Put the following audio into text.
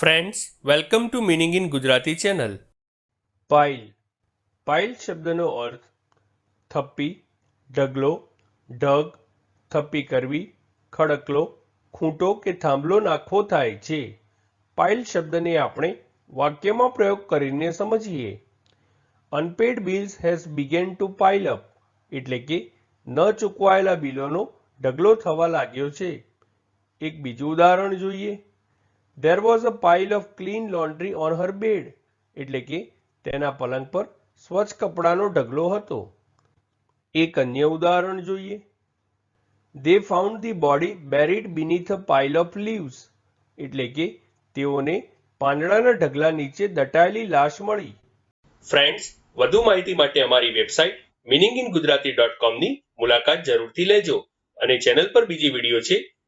Friends welcome to meaning in Gujarati channel pile pile શબ્દનો અર્થ થપ્પી, ઢગલો, ઢગ, થપ્પી કરવી, ખડકલો, ખૂંટો કે થાંભલો નાખવો થાય છે. પાઇલ શબ્દને આપણે વાક્યમાં પ્રયોગ કરીને સમજીએ. Unpaid bills has began to pile up એટલે કે ન ચૂકવાયેલા બિલોનો ઢગલો થવા લાગ્યો છે. એક બીજું ઉદાહરણ જોઈએ. There was a pile of clean laundry on her bed એટલે કે તેના પલંગ પર સ્વચ્છ કપડાનો ઢગલો હતો. એક અન્ય ઉદાહરણ જોઈએ. They found the body buried beneath a pile of leaves એટલે કે તેઓને પાંદડાના ઢગલા નીચે દટાયેલી લાશ મળી. ફ્રેન્ડ્સ વધુ માહિતી માટે અમારી website meaning in Gujarati dot કોમની મુલાકાત જરૂરથી લેજો અને ચેનલ પર બીજી વીડિયો છે